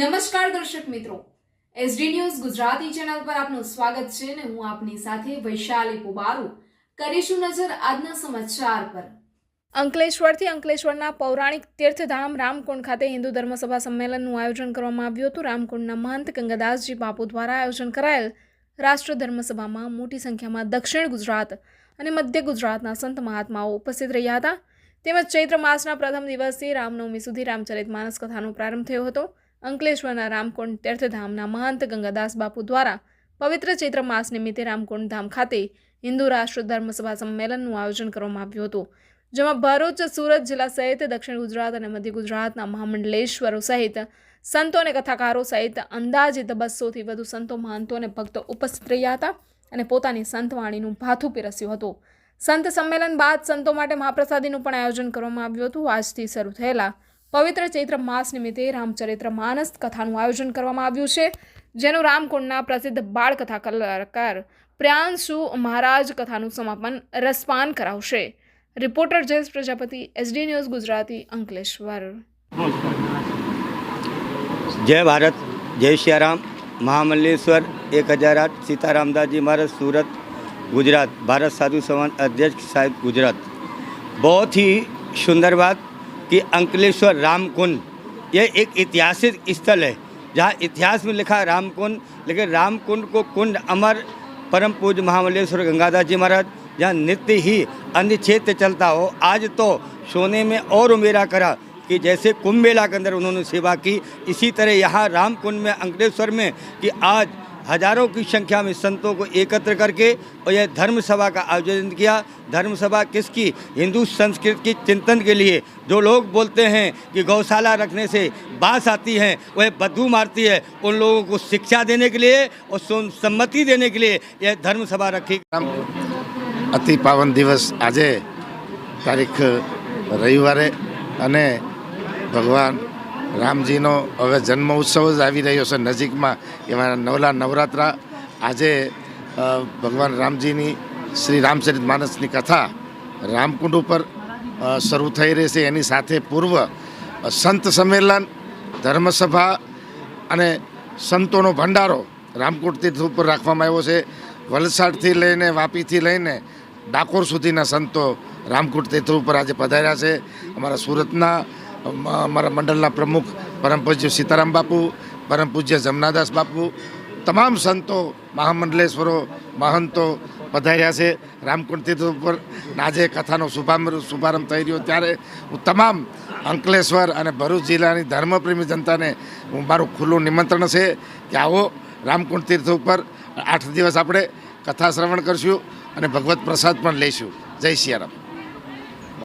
નમસ્કાર દર્શક મિત્રો. એસડી ન્યૂઝ ગુજરાતી ચેનલ પર આપનું સ્વાગત છે અને હું આપની સાથે વૈશાલી પુબારુ. કરીશું નજર આજના સમાચાર પર. અંકલેશ્વરથી અંકલેશ્વરના પૌરાણિક તીર્થધામ રામકુંડ ખાતે હિન્દુ ધર્મસભા સંમેલનનું આયોજન કરવામાં આવ્યું હતું. રામકુંડના મહંત ગંગાદાસજી બાપુ દ્વારા આયોજન કરાયેલ રાષ્ટ્ર ધર્મસભામાં મોટી સંખ્યામાં દક્ષિણ ગુજરાત અને મધ્ય ગુજરાતના સંત મહાત્માઓ ઉપસ્થિત રહ્યા હતા. તેમજ ચૈત્ર માસના પ્રથમ દિવસથી રામનવમી સુધી રામચરિત માનસ કથાનો પ્રારંભ થયો હતો. અંકલેશ્વરના રામકુંડ તીર્થધામના મહંત ગંગાદાસ બાપુ દ્વારા પવિત્ર ચૈત્ર માસ નિમિત્તે રામકુંડ ધામ ખાતે હિન્દુ રાષ્ટ્ર ધર્મસભા સંમેલનનું આયોજન કરવામાં આવ્યું હતું, જેમાં ભરૂચ, સુરત જિલ્લા સહિત દક્ષિણ ગુજરાત અને મધ્ય ગુજરાતના મહામંડલેશ્વરો સહિત સંતો અને કથાકારો સહિત અંદાજિત બસોથી વધુ સંતો, મહંતો અને ભક્તો ઉપસ્થિત રહ્યા હતા અને પોતાની સંતવાણીનું ભાથું પીરસ્યું હતું. સંત સંમેલન બાદ સંતો માટે મહાપ્રસાદીનું પણ આયોજન કરવામાં આવ્યું હતું. આજથી શરૂ થયેલા પવિત્ર ચૈત્ર માસ નિમિત્તે રામચરિત્ર માનસ કથાનું આયોજન કરવામાં આવ્યું છે જેનું રામકુંડના પ્રસિદ્ધ બાળકથા કલાકાર પ્રિયાંશુ મહારાજ કથાનું સમાપન રસપાન કરાવશે reporter Jayesh Prajapati SD news Gujarati Ankleshwar જય ભારત જય સિયારામ મહામલ્લેશ્વર એક હજાર આઠ सीतारामदास महाराज सूरत गुजरात भारत साधु समाज अध्यक्ष साहिब गुजरात बहुत ही सुंदर बात कि अंकलेश्वर राम कुंड ये एक ऐतिहासिक स्थल है। जहाँ इतिहास में लिखा है राम कुंड लेकिन राम कुंड को कुंड अमर, परम पूज्य महामल्लेश्वर गंगादास जी महाराज, जहाँ नित्य ही अन्य क्षेत्र चलता हो। आज तो सोने में और उमेरा करा कि जैसे कुंभ मेला के अंदर उन्होंने सेवा की, इसी तरह यहाँ राम कुंड में, अंकलेश्वर में, कि आज हजारों की संख्या में संतों को एकत्र करके और यह धर्म सभा का आयोजन किया धर्म सभा किसकी हिंदू संस्कृति की चिंतन के लिए जो लोग बोलते हैं कि गौशाला रखने से बास आती है वह बदबू मारती है उन लोगों को शिक्षा देने के लिए और सुन- सम्मति देने के लिए यह धर्म सभा रखी આમ અતિ પાવન દિવસ આજે તારીખ રવિવારે અને ભગવાન રામજીનો હવે જન્મ ઉત્સવ જ આવી રહ્યો છે નજીકમાં એવા નવલા નવરાત્રા. આજે ભગવાન રામજીની, શ્રી રામચરિત માનસની કથા રામકુંડ ઉપર શરૂ થઈ રહી છે. એની સાથે પૂર્વ સંત સંમેલન, ધર્મસભા અને સંતોનો ભંડારો રામકુંડ તીર્થ ઉપર રાખવામાં આવ્યો છે. વલસાડથી લઈને, વાપીથી લઈને ડાકોર સુધીના સંતો રામકુંડ તીર્થ ઉપર આજે પધાર્યા છે. અમારા સુરતના અમારા મંડળના પ્રમુખ પરમ પૂજ્ય સીતારામ બાપુ, પરમ પૂજ્ય જમનાદાસ બાપુ, તમામ સંતો, મહામંડલેશ્વરો, મહંતો પધાર્યા છે. રામકુંડ તીર્થ ઉપર આજે કથાનો શુભારંભ શુભારંભ થઈ રહ્યો. ત્યારે હું તમામ અંકલેશ્વર અને ભરૂચ જિલ્લાની ધર્મપ્રેમી જનતાને હું મારું ખુલ્લું નિમંત્રણ છે કે આવો રામકુંડ તીર્થ ઉપર આઠ દિવસ આપણે કથા શ્રવણ કરશું અને ભગવત પ્રસાદ પણ લઈશું. જય સિયારામ